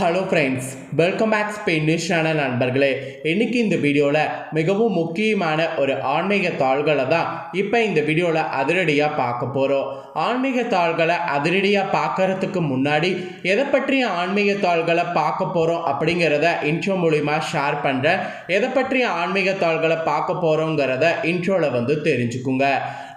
Hello friends welcome back Spain channel நண்பர்களே. இன்றைக்கி இந்த வீடியோவில் மிகவும் முக்கியமான ஒரு ஆன்மீக தாள்களை தான் இப்போ இந்த வீடியோவில் அதிரடியாக பார்க்க போகிறோம் ஆன்மீக தாள்களை அதிரடியாக பார்க்கறதுக்கு முன்னாடி எதை பற்றிய ஆன்மீக தாள்களை பார்க்க போகிறோம் அப்படிங்கிறத இன்ட்ரோ மூலிமா ஷேர் பண்ணுறேன் எதை பற்றிய ஆன்மீக தாள்களை பார்க்க போகிறோங்கிறத இன்ட்ரோவில் வந்து தெரிஞ்சுக்குங்க.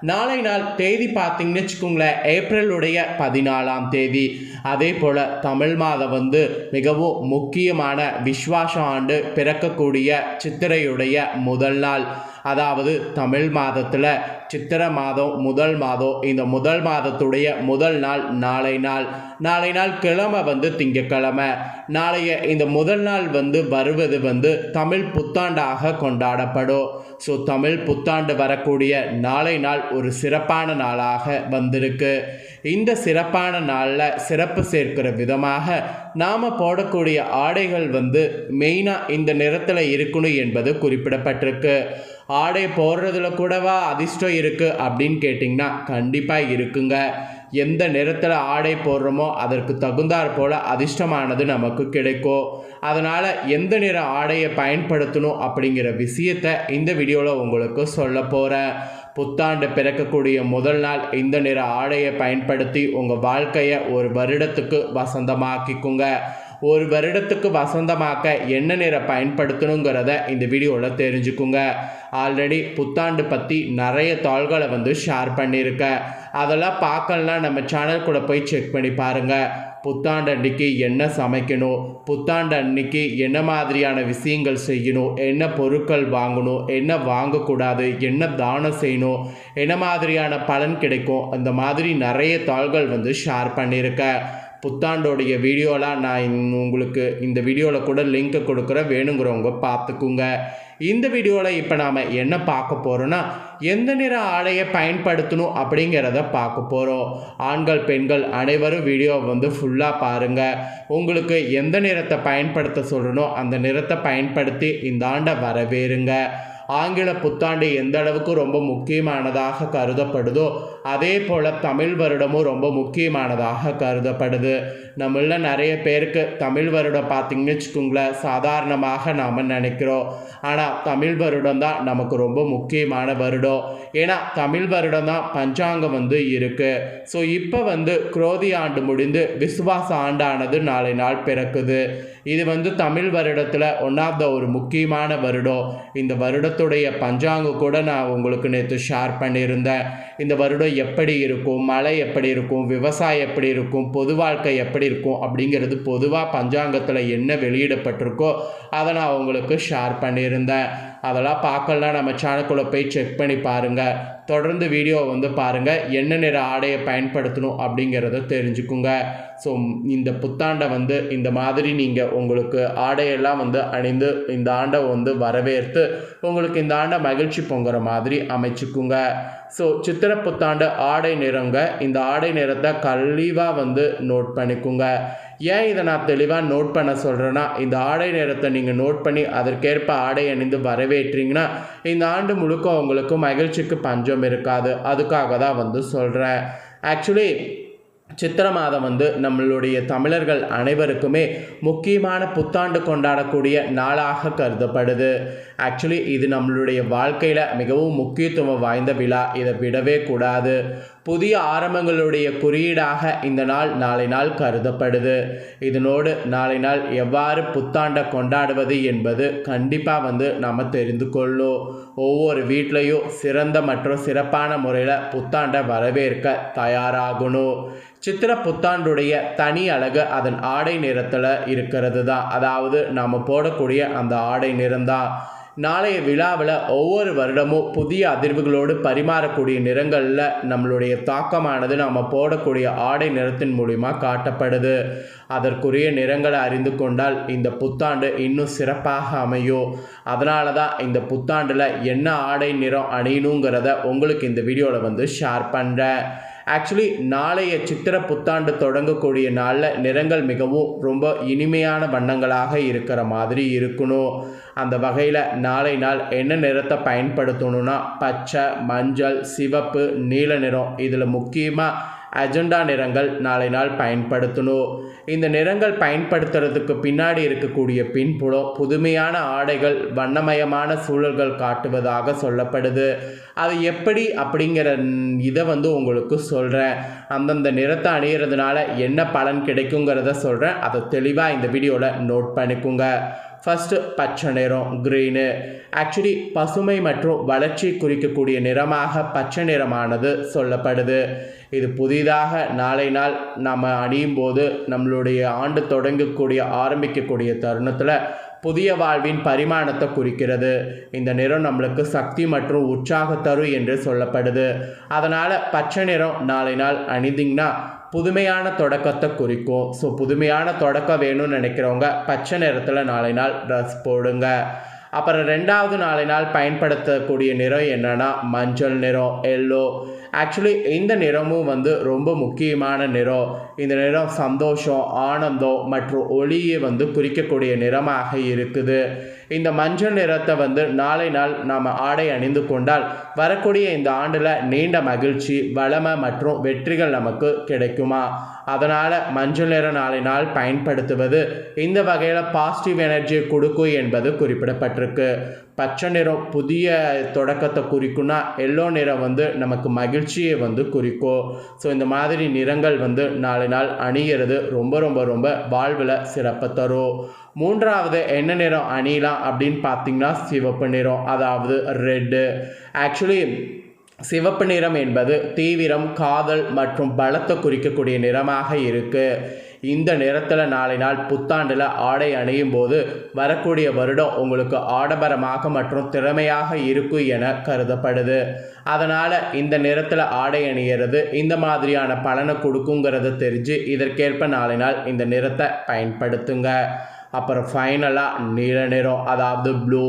நாளை நாள் தேதி பார்த்தீங்கன்னு வச்சுக்கோங்களேன் ஏப்ரலுடைய பதினாலாம் தேதி. அதே போல் தமிழ் மாதம் வந்து மிகவும் முக்கியமான விஸ்வாச ஆண்டு பிறக்கக்கூடிய சித்திரையுடைய முதல் நாள். அதாவது தமிழ் மாதத்தில் சித்திர மாதம் முதல் மாதம் இந்த முதல் மாதத்துடைய முதல் நாள் நாளை நாள். நாளை நாள் கிழமை வந்து திங்கக்கிழமை நாளைய இந்த முதல் நாள் வந்து வருவது வந்து தமிழ் புத்தாண்டாக கொண்டாடப்படும். ஸோ தமிழ் புத்தாண்டு வரக்கூடிய நாளை நாள் ஒரு சிறப்பான நாளாக வந்திருக்கு. இந்த சிறப்பான நாளில் சிறப்பு சேர்க்கிற விதமாக நாம் போடக்கூடிய ஆடைகள் வந்து மெயினாக இந்த நிறத்தில் இருக்கணும் என்பது குறிப்பிடப்பட்டிருக்கு. ஆடை போடுறதுல கூடவா அதிர்ஷ்டம் இருக்குது அப்படின்னு கேட்டிங்கன்னா கண்டிப்பாக இருக்குங்க. எந்த நிறத்தில் ஆடை போடுறோமோ அதற்கு தகுந்தாற் போல் அதிர்ஷ்டமானது நமக்கு கிடைக்கும். அதனால் எந்த நிற ஆடையை பயன்படுத்தணும் அப்படிங்கிற விஷயத்தை இந்த வீடியோவில் உங்களுக்கு சொல்ல போகிறேன் புத்தாண்டு பிறக்கக்கூடிய முதல் நாள் இந்த நிற ஆடையை பயன்படுத்தி உங்கள் வாழ்க்கையை ஒரு வருடத்துக்கு வசந்தமாக்கிக்குங்க. ஒரு வருடத்துக்கு வசந்தமாக்க என்ன நிற பயன்படுத்தணுங்கிறத இந்த வீடியோவில் தெரிஞ்சுக்குங்க. ஆல்ரெடி புத்தாண்டு பற்றி நிறைய தாள்களை வந்து ஷேர் பண்ணியிருக்கேன் அதெல்லாம் பார்க்கலாம் நம்ம சேனல் கூட போய் செக் பண்ணி பாருங்கள் புத்தாண்டு அன்னைக்கு என்ன சமைக்கணும்? புத்தாண்டு அன்னைக்கு என்ன மாதிரியான விஷயங்கள் செய்யணும்? என்ன பொருட்கள் வாங்கணும்? என்ன வாங்கக்கூடாது? என்ன தானம் செய்யணும்? என்ன மாதிரியான பலன் கிடைக்கும்? அந்த மாதிரி நிறைய தாள்கள் வந்து ஷேர் பண்ணியிருக்கேன் புத்தாண்டோடைய வீடியோலாம் நான் உங்களுக்கு இந்த வீடியோவில் கூட லிங்க் கொடுக்குறேன். வேணுங்கிறவங்க பார்த்துக்குங்க. இந்த வீடியோவில் இப்போ நாம் என்ன பார்க்க போகிறோன்னா எந்த நிற ஆடையை பயன்படுத்தணும் அப்படிங்கிறத பார்க்க போகிறோம் ஆண்கள் பெண்கள் அனைவரும் வீடியோ வந்து ஃபுல்லாக பாருங்கள் உங்களுக்கு எந்த நிறத்தை பயன்படுத்த சொல்கிறனோ அந்த நிறத்தை பயன்படுத்தி இந்த ஆண்டை வரவேறுங்க. ஆங்கில புத்தாண்டு எந்த அளவுக்கு ரொம்ப முக்கியமானதாக கருதப்படுதோ அதே போல் தமிழ் வருடமும் ரொம்ப முக்கியமானதாக கருதப்படுது. நம்மள நிறைய பேருக்கு தமிழ் வருடம் பார்த்திங்கன்னு வச்சுக்கோங்களேன் சாதாரணமாக நாம் நினைக்கிறோம். ஆனால் தமிழ் வருடம் தான் நமக்கு ரொம்ப முக்கியமான வருடம். ஏன்னா தமிழ் வருடம் தான் பஞ்சாங்கம் வந்து இருக்குது ஸோ இப்போ வந்து குரோதி ஆண்டு முடிந்து விசுவாச ஆண்டானது நாளை நாள் பிறக்குது. இது வந்து தமிழ் வருடத்தில் ஒன்றாவது ஒரு முக்கியமான வருடம். இந்த வருடத்துடைய பஞ்சாங்கம் கூட நான் உங்களுக்கு நேற்று ஷேர் பண்ணியிருந்தேன். இந்த வருடம் எப்படி இருக்கும் மழை எப்படி இருக்கும் விவசாயம் எப்படி இருக்கும் பொது வாழ்க்கை எப்படி இருக்கும் அப்படிங்கிறது பொதுவாக பஞ்சாங்கத்தில் என்ன வெளியிடப்பட்டிருக்கோ அதை நான் உங்களுக்கு ஷேர் பண்ணியிருந்தேன். அதெல்லாம் பார்க்கலாம். நம்ம சேனல்குள்ளே போய் செக் பண்ணி பாருங்கள் தொடர்ந்து வீடியோவை வந்து பாருங்கள் என்ன நிற ஆடையை பயன்படுத்தணும் அப்படிங்கிறத தெரிஞ்சுக்குங்க. ஸோ இந்த புத்தாண்டை வந்து இந்த மாதிரி நீங்கள் உங்களுக்கு ஆடையெல்லாம் வந்து அணிந்து இந்த ஆண்டை வந்து வரவேற்று உங்களுக்கு இந்த ஆண்டை மகிழ்ச்சி பொங்குற மாதிரி அமைச்சுக்குங்க. ஸோ சித்திரை புத்தாண்டு ஆடை நிறங்க இந்த ஆடை நிறத்தை கழிவாக வந்து நோட் பண்ணிக்குங்க. ஏன் இதை நான் தெளிவாக நோட் பண்ண சொல்கிறேன்னா இந்த ஆடை நேரத்தை நீங்கள் நோட் பண்ணி அதற்கேற்ப ஆடை அணிந்து வரவேற்றீங்கன்னா இந்த ஆண்டு முழுக்க உங்களுக்கு மகிழ்ச்சிக்கு பஞ்சம் இருக்காது. அதுக்காக தான் வந்து சொல்கிறேன் ஆக்சுவலி சித்திர மாதம் வந்து நம்மளுடைய தமிழர்கள் அனைவருக்குமே முக்கியமான புத்தாண்டு கொண்டாடக்கூடிய நாளாக கருதப்படுது. ஆக்சுவலி இது நம்மளுடைய வாழ்க்கையில் மிகவும் முக்கியத்துவம் வாய்ந்த விழா. இதை விடவே கூடாது. புதிய ஆரம்பங்களுடைய குறியீடாக இந்த நாள் நாளை நாள் கருதப்படுது. இதனோடு நாளை நாள் எவ்வாறு புத்தாண்டை கொண்டாடுவது என்பது கண்டிப்பாக வந்து நாம் தெரிந்து கொள்ளும். ஒவ்வொரு வீட்லேயும் சிறந்த மற்றும் சிறப்பான முறையில் புத்தாண்டை வரவேற்க தயாராகணும். சித்திர புத்தாண்டுடைய தனி அழகு அதன் ஆடை நிறத்தில் இருக்கிறது தான் அதாவது நாம் போடக்கூடிய அந்த ஆடை நிறம்தான் நாளைய விழாவில் ஒவ்வொரு வருடமும் புதிய அதிர்வுகளோடு பரிமாறக்கூடிய நிறங்களில் நம்மளுடைய தாக்கமானது நாம் போடக்கூடிய ஆடை நிறத்தின் மூலிமா காட்டப்படுது. அதற்குரிய நிறங்களை அறிந்து கொண்டால் இந்த புத்தாண்டு இன்னும் சிறப்பாக அமையும். அதனால தான் இந்த புத்தாண்டில் என்ன ஆடை நிறம் அணியணுங்கிறத உங்களுக்கு இந்த வீடியோவில் வந்து ஷேர் பண்ணுறேன் ஆக்சுவலி நாளைய சித்திர புத்தாண்டு தொடங்கக்கூடிய நாளில் நிறங்கள் மிகவும் ரொம்ப இனிமையான வண்ணங்களாக இருக்கிற மாதிரி இருக்கணும். அந்த வகையில் நாளை நாள் என்ன நிறத்தை பயன்படுத்தணும்னா பச்சை மஞ்சள் சிவப்பு நீல நிறம். இதில் முக்கியமாக அஜெண்டா நிறங்கள் நாளை நாள் பயன்படுத்தணும். இந்த நிறங்கள் பயன்படுத்துறதுக்கு பின்னாடி இருக்கக்கூடிய பின்புலம் புதுமையான ஆடைகள் வண்ணமயமான சூழல்கள் காட்டுவதாக சொல்லப்படுது. அது எப்படி அப்படிங்கிற இதை வந்து உங்களுக்கு சொல்கிறேன் அந்தந்த நிறத்தை அணியறதுனால என்ன பலன் கிடைக்குங்கிறத சொல்கிறேன் அதை தெளிவாக இந்த வீடியோவில் நோட் பண்ணிக்கோங்க. ஃபஸ்ட்டு பச்சை நிறம் க்ரீனு ஆக்சுவலி பசுமை மற்றும் வளர்ச்சி குறிக்கக்கூடிய நிறமாக பச்சை நிறமானது சொல்லப்படுது. இது புதிதாக நாளை நாள் நம்ம அணியும் போது நம்மளுடைய ஆண்டு தொடங்கக்கூடிய ஆரம்பிக்கக்கூடிய தருணத்தில் புதிய வாழ்வின் பரிமாணத்தை குறிக்கிறது. இந்த நிறம் நம்மளுக்கு சக்தி மற்றும் உற்சாக தரும் என்று சொல்லப்படுது. அதனால் பச்சை நிறம் நாளை நாள் அணிந்திங்கன்னா புதுமையான தொடக்கத்தை குறிக்கும். ஸோ புதுமையான தொடக்கம் வேணும்னு நினைக்கிறவங்க பச்சை நிறத்தில் நாளை நாள் ட்ரெஸ் போடுங்க. அப்புறம் ரெண்டாவது நாளை நாள் பயன்படுத்தக்கூடிய நிறம் என்னென்னா மஞ்சள் நிறம் எல்லோ ஆக்சுவலி இந்த நிறமும் வந்து ரொம்ப முக்கியமான நிறம். இந்த நிறம் சந்தோஷம் ஆனந்தம் மற்றும் ஒளியை வந்து குறிக்கக்கூடிய நிறமாக இருக்குது. இந்த மஞ்சள் நிறத்தை வந்து நாளை நாள் நாம் ஆடை அணிந்து கொண்டால் வரக்கூடிய இந்த ஆண்டில் நீண்ட மகிழ்ச்சி வளமை மற்றும் வெற்றிகள் நமக்கு கிடைக்குமா? அதனால் மஞ்சள் நிற நாளை நாள் பயன்படுத்துவது. இந்த வகையில் பாசிட்டிவ் எனர்ஜியை கொடுக்கும் என்பது குறிப்பிடப்பட்டிருக்கு. பச்சை நிறம் புதிய தொடக்கத்தை குறிக்கும்னா எல்லோ நிறம் வந்து நமக்கு மகிழ்ச்சியை வந்து குறிக்கும். ஸோ இந்த மாதிரி நிறங்கள் வந்து நாலு நாள் அணிகிறது ரொம்ப ரொம்ப ரொம்ப வாழ்வில் சிறப்பை தரும். மூன்றாவது என்ன நிறம் அணியலாம் அப்படின்னு பார்த்தீங்கன்னா சிவப்பு நிறம் அதாவது ரெட்டு ஆக்சுவலி சிவப்பு நிறம் என்பது தீவிரம் காதல் மற்றும் பலத்தை குறிக்கக்கூடிய நிறமாக இருக்குது இந்த நிறத்தில் நாளை நாள் புத்தாண்டில் ஆடை அணியும் போது வரக்கூடிய வருடம் உங்களுக்கு ஆடம்பரமாக மற்றும் திறமையாக இருக்கும் என கருதப்படுது. அதனால் இந்த நிறத்தில் ஆடை அணியிறது இந்த மாதிரியான பலனை கொடுக்குங்கிறத தெரிஞ்சு இதற்கேற்ப நாளை நாள் இந்த நிறத்தை பயன்படுத்துங்க. அப்புறம் ஃபைனலாக நீல நிறம் அதாவது ப்ளூ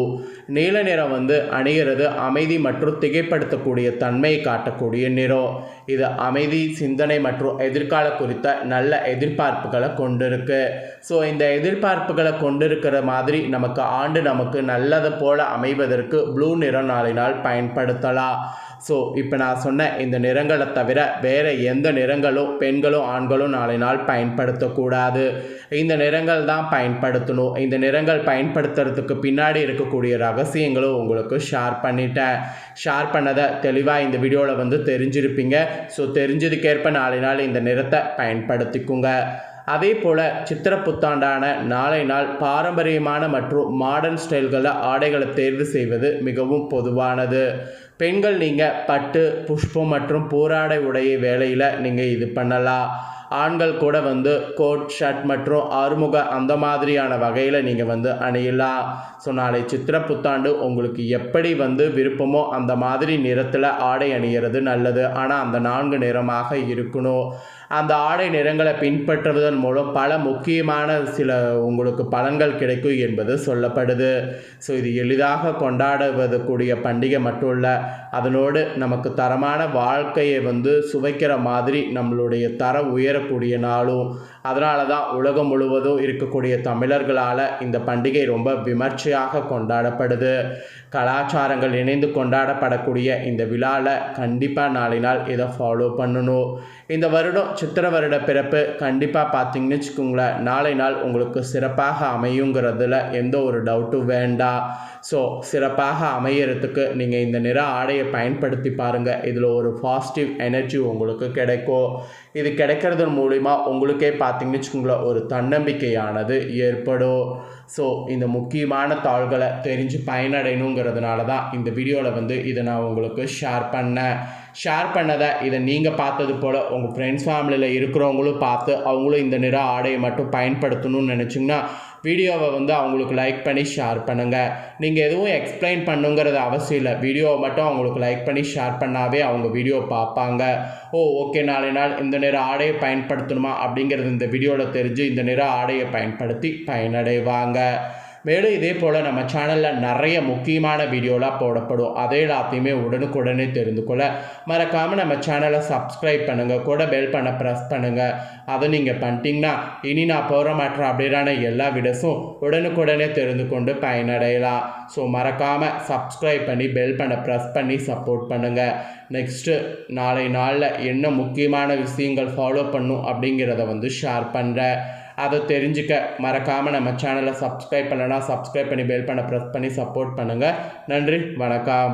நீல நிறம் வந்து அணிகிறது அமைதி மற்றும் திகைப்படுத்தக்கூடிய தன்மையை காட்டக்கூடிய நிறம். இது அமைதி சிந்தனை மற்றும் எதிர்கால குறித்த நல்ல எதிர்பார்ப்புகளை கொண்டிருக்கு. ஸோ இந்த எதிர்பார்ப்புகளை கொண்டிருக்கிற மாதிரி நமக்கு ஆண்டு நமக்கு நல்லது போல அமைவதற்கு ப்ளூ நிறம் நாளினால் பயன்படுத்தலாம். ஸோ இப்போ நான் சொன்ன இந்த நிறங்களை தவிர வேறு எந்த நிறங்களும் பெண்களும் ஆண்களும் நாளை நாள் பயன்படுத்தக்கூடாது. இந்த நிறங்கள் தான் பயன்படுத்தணும். இந்த நிறங்கள் பயன்படுத்துறதுக்கு பின்னாடி இருக்கக்கூடிய ரகசியங்களும் உங்களுக்கு ஷேர் பண்ணிட்டேன். ஷேர் பண்ணதை தெளிவாக இந்த வீடியோவில் வந்து தெரிஞ்சிருப்பீங்க. ஸோ தெரிஞ்சதுக்கேற்ப நாளை நாள் இந்த நிறத்தை பயன்படுத்திக்குங்க. அதே போல் சித்திர புத்தாண்டான நாளை நாள் பாரம்பரியமான மற்றும் மாடர்ன் ஸ்டைல்களில் ஆடைகளை தேர்வு செய்வது மிகவும் பொதுவானது. பெண்கள் நீங்கள் பட்டு புஷ்பம் மற்றும் பூராடை உடைய வேலையில் நீங்கள் இது பண்ணலாம். ஆண்கள் கூட வந்து கோட் ஷர்ட் மற்றும் ஆறுமுக அந்த மாதிரியான வகையில் நீங்கள் வந்து அணியலாம். ஸோ நாளை சித்திர புத்தாண்டு உங்களுக்கு எப்படி வந்து விருப்பமோ அந்த மாதிரி நிறத்தில் ஆடை அணிகிறது நல்லது. ஆனால் அந்த நான்கு நிறமாக இருக்கணும். அந்த ஆடை நிறங்களை பின்பற்றுவதன் மூலம் பல முக்கியமான சில உங்களுக்கு பலன்கள் கிடைக்கும் என்பது சொல்லப்படுது. ஸோ இது எளிதாக கொண்டாடுவது கூடிய பண்டிகை மட்டும் இல்லை அதனோடு நமக்கு தரமான வாழ்க்கையை வந்து சுவைக்கிற மாதிரி நம்மளுடைய தரம் உயரக்கூடிய நாளும் அதனால தான் உலகம் முழுவதும் இருக்கக்கூடிய தமிழர்களால் இந்த பண்டிகை ரொம்ப விமர்சையாக கொண்டாடப்படுது. கலாச்சாரங்கள் இணைந்து கொண்டாடப்படக்கூடிய இந்த விழாவில் கண்டிப்பாக நாளை நாள் இதை ஃபாலோ பண்ணணும். இந்த வருடம் சித்திர வருட பிறப்பு கண்டிப்பாக பார்த்தீங்கன்னு வச்சுக்கோங்களேன். நாளை நாள் உங்களுக்கு சிறப்பாக அமையுங்கிறதுல எந்த ஒரு டவுட்டும் வேண்டாம் ஸோ சிறப்பாக அமையறதுக்கு நீங்கள் இந்த நிற ஆடையை பயன்படுத்தி பாருங்கள் இதில் ஒரு பாசிட்டிவ் எனர்ஜி உங்களுக்கு கிடைக்கும். இது கிடைக்கிறது மூலிமா உங்களுக்கே பார்த்தீங்கன்னு வச்சுக்கோங்களேன் ஒரு தன்னம்பிக்கையானது ஏற்படும். ஸோ இந்த முக்கியமான தாள்களை தெரிஞ்சு பயனடையணுங்கிறதுனால தான் இந்த வீடியோவில் வந்து இதை நான் உங்களுக்கு ஷேர் பண்ணேன். ஷேர் பண்ணதை இதை நீங்கள் பார்த்தது போல் உங்கள் ஃப்ரெண்ட்ஸ் ஃபேமிலியில் இருக்கிறவங்களும் பார்த்து அவங்களும் இந்த நிற ஆடையை மட்டும் பயன்படுத்தணும்னு நினச்சிங்கன்னா வீடியோவை வந்து அவங்களுக்கு லைக் பண்ணி ஷேர் பண்ணுங்கள் நீங்கள் எதுவும் எக்ஸ்பிளைன் பண்ணுங்கிறது அவசியம் இல்லை. வீடியோவை மட்டும் அவங்களுக்கு லைக் பண்ணி ஷேர் பண்ணாவே அவங்க வீடியோ பார்ப்பாங்க. ஓ ஓகே நாளை நாள் இந்த நிற ஆடையை பயன்படுத்தணுமா அப்படிங்கிறது இந்த வீடியோவில் தெரிஞ்சு இந்த நிற ஆடையை பயன்படுத்தி பயனடைவாங்க. மேலும் இதே போல் நம்ம சேனலில் நிறைய முக்கியமான வீடியோலாம் போடப்படும். அதை எல்லாத்தையுமே உடனுக்குடனே தெரிந்து கொள்ள மறக்காமல் நம்ம சேனலை சப்ஸ்கிரைப் பண்ணுங்கள் கூட பெல் பண்ண ப்ரெஸ் பண்ணுங்கள் அதை நீங்கள் பண்ணிட்டீங்கன்னா இனி நான் போகிற மற்ற அப்படியான எல்லா வீடியோஸும் உடனுக்குடனே தெரிந்து கொண்டு பயனடையலாம். ஸோ மறக்காமல் சப்ஸ்கிரைப் பண்ணி பெல் பண்ண ப்ரெஸ் பண்ணி சப்போர்ட் பண்ணுங்கள் நெக்ஸ்ட்டு நாளை நாளில் என்ன முக்கியமான விஷயங்கள் ஃபாலோ பண்ணும் அப்படிங்கிறத வந்து ஷேர் பண்ணுறேன் அதை தெரிஞ்சுக்க மறக்காமல் நம்ம சேனலை சப்ஸ்கிரைப் பண்ணலன்னா சப்ஸ்கிரைப் பண்ணி பெல் பண்ண ப்ரெஸ் பண்ணி சப்போர்ட் பண்ணுங்கள் நன்றி வணக்கம்.